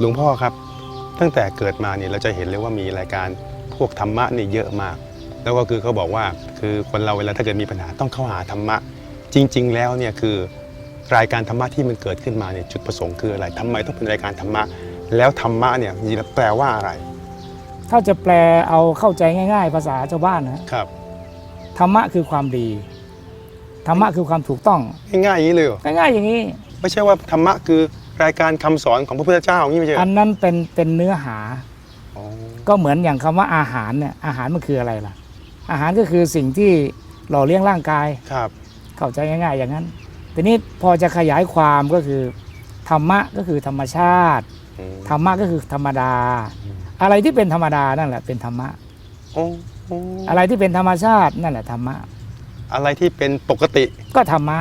หลวงพ่อครับ ตั้งแต่เกิดมาเนี่ยเราจะเห็นเลยว่ามีรายการพวกธรรมะนี่เยอะมาก แล้วก็คือเขาบอกว่าคือคนเราเวลาถ้าเกิดมีปัญหาต้องเข้าหาธรรมะ จริง ๆ แล้วเนี่ยคือรายการธรรมะที่มันเกิดขึ้นมาเนี่ยจุดประสงค์คืออะไรทำไมต้องเป็นรายการธรรมะ แล้วธรรมะเนี่ยจริงๆแล้วแปลว่าอะไร ถ้าจะแปลเอาเข้าใจง่าย ๆ ภาษาชาวบ้านนะครับธรรมะคือความดีธรรมะคือความถูกต้อง ง่ายๆอย่างนี้เลยเหรอง่ายๆอย่างนี้ ไม่ใช่ว่าธรรมะคือ รายการคำสอนของพระพุทธเจ้าอย่างนี้ไม่ใช่เหรอัอนนั้นเป็นเป็นเนื้อหา อ๋อก็เหมือนอย่างคำว่าอาหารเนี่ยอาหารมันคืออะไรล่ะ อาหารก็คือสิ่งที่หล่อเลี้ยงร่างกาย ครับ เข้าใจง่ายๆอย่างนั้น ทีนี้พอจะขยายความก็คือธรรมะก็คือธรรมชาติ อืม ธรรมะก็คือธรรมดา อืม อะไรที่เป็นธรรมดานั่นแหละเป็นธรรมะ โอ้โอ้อะไรที่เป็นธรรมชาตินั่นแหละธรรมะ อะไรที่เป็นปกติ ก็ธรรมะ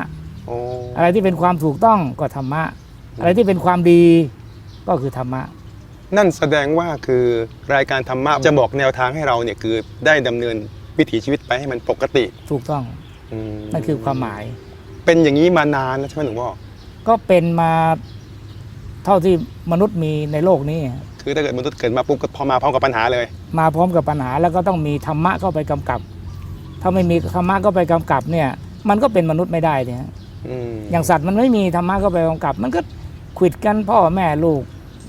โอ้อะไรที่เป็นความถูกต้องก็ธรรมะ อะไรที่เป็นความดีก็คือธรรมะ นั่นแสดงว่าคือรายการธรรมะจะบอกแนวทางให้เราเนี่ยคือได้ดำเนินวิถีชีวิตไปให้มันปกติถูกต้องอืมนั่นคือความหมาย เป็นอย่างนี้มานานแล้วใช่ไหมหลวงพ่อก็เป็นมาเท่าที่มนุษย์มีในโลกนี้คือถ้าเกิดมนุษย์เกิดมาปุ๊บก็พอมาพร้อมกับปัญหาเลยมาพร้อมกับปัญหาแล้วก็ต้องมีธรรมะเข้าไปกำกับ ถ้าไม่มีธรรมะเข้าไปกำกับเนี่ย มันก็เป็นมนุษย์ไม่ได้เนี่ยอืมอย่างสัตว์มันไม่มีธรรมะเข้าไปกำกับ มันก็ ขวิดกันพ่อแม่ลูก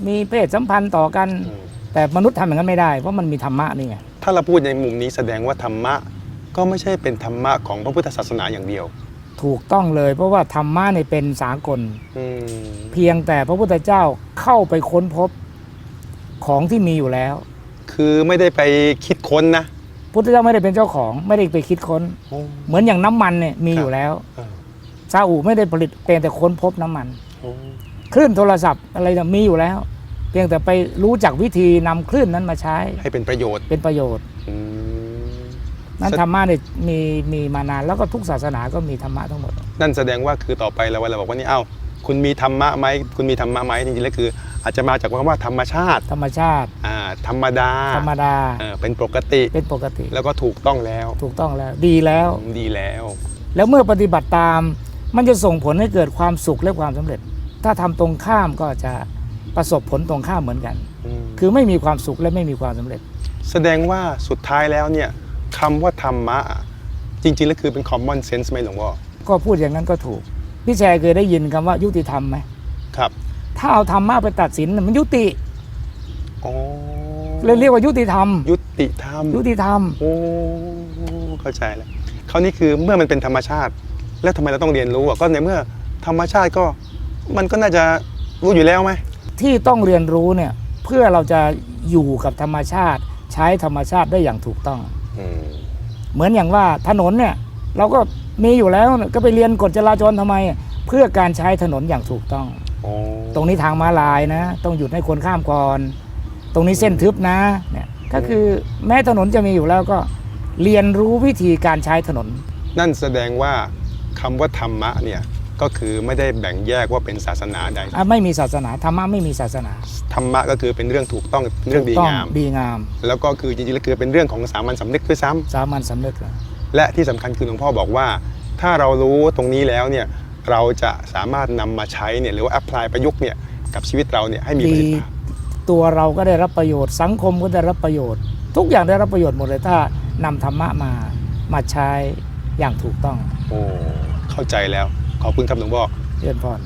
มีเพศสัมพันธ์ต่อกันอืมแต่มนุษย์ทำอย่างนั้นไม่ได้ เพราะมันมีธรรมะนี่ไงถ้าเราพูดในมุมนี้แสดงว่าธรรมะ ก็ไม่ใช่เป็นธรรมะของพระพุทธศาสนาอย่างเดียวถูกต้องเลย เพราะว่าธรรมะเนี่ยเป็นสากล อืมเพียงแต่พระพุทธเจ้าเข้าไปค้นพบของที่มีอยู่แล้ว คือไม่ได้ไปคิดค้นนะพุทธเจ้าไม่ได้เป็นเจ้าของ ไม่ได้ไปคิดค้น โอ้ เหมือนอย่างน้ำมันเนี่ยมีครับ อยู่แล้วเออซาอุไม่ได้ผลิตเพียงแต่ค้นพบน้ำมัน โอ้ คลื่นโทรศัพท์อะไรเนี่ยมีอยู่แล้ว เพียงแต่ไปรู้จักวิธีนำคลื่นนั้นมาใช้ให้เป็นประโยชน์เป็นประโยชน์ อืม นั้นแสธรรมะเนี่ยมีมีมานานแล้วก็ทุกศาสนาก็มีธรรมะทั้งหมด นั่นแสดงว่าคือต่อไปเราเวลาบอกว่านี่เอ้าคุณมีธรรมะไหมคุณมีธรรมะไหมจริงๆแล้วคือ อาจจะมาจากคำว่าธรรมชาติธรรมชาติ อ่าธรรมดาธรรมดาเออเป็นปกติ เป็นปกติ แล้วก็ถูกต้องแล้วถูกต้องแล้วดีแล้ว ดีแล้ว แล้วเมื่อปฏิบัติตาม มันจะส่งผลให้เกิดความสุขและความสำเร็จ ถ้าทำตรงข้ามก็จะประสบผลตรงข้ามเหมือนกันมคือไม่มีความสุขและไม่มีความสำเร็จ แสดงว่าสุดท้ายแล้วเนี่ยคำว่าธรรมะอะจริงๆแล้วคือเป็น common sense ไหมหลวงพ่อก็พูดอย่างนั้นก็ถูก พี่แชร์เคยได้ยินคำว่ายุติธรรมไหมครับ ถ้าเอาธรรมะไปตัดสินน่ะมันยุติอ๋อเลยเรียกว่ายุติธรรม ยุติธรรม ยุติธรรมโอ้เข้าใจแล้วคราวนี้คือเมื่อมันเป็นธรรมชาติ แล้วทำไมเราต้องเรียนรู้อะก็ในเมื่อธรรมชาติก็ มันก็น่าจะรู้อยู่แล้วไหมที่ต้องเรียนรู้เนี่ยเพื่อเราจะอยู่กับธรรมชาติ ใช้ธรรมชาติได้อย่างถูกต้อง อืมเหมือนอย่างว่าถนนเนี่ยเราก็มีอยู่แล้วเนี่ยก็ไปเรียนกฎจราจรทำไม เพื่อการใช้ถนนอย่างถูกต้องโอ้ตรงนี้ทางม้าลายนะ ต้องหยุดให้คนข้ามก่อน ตรงนี้เส้นทึบนะเนี่ยก็คือแม้ถนนจะมีอยู่แล้วก็ เรียนรู้วิธีการใช้ถนน นั่นแสดงว่าคำว่าธรรมะเนี่ย ก็คือไม่ได้แบ่งแยกว่าเป็นศาสนาใดอะไม่มีศาสนาธรรมะไม่มีศาสนาธรรมะก็คือเป็นเรื่องถูกต้องเป็นเรื่องดีต้องงามดีงาม แล้วก็คือจริงๆแล้วคือเป็นเรื่องของสามัญสำนึกด้วยซ้ำสามัญสำนึกเลยและที่สำคัญคือหลวงพ่อบอกว่า ถ้าเรารู้ตรงนี้แล้วเนี่ยเราจะสามารถนำมาใช้เนี่ยหรือว่าแอพพลายประยุกต์เนี่ยกับชีวิตเราเนี่ยให้มีประสิทธิภาพ ตัวเราก็ได้รับประโยชน์สังคมก็ได้รับประโยชน์ ทุกอย่างได้รับประโยชน์หมดเลยถ้านำธรรมะมามาใช้อย่างถูกต้อง โอ้เข้าใจแล้ว ขอบคุณครับหลวงพ่อเรียนพร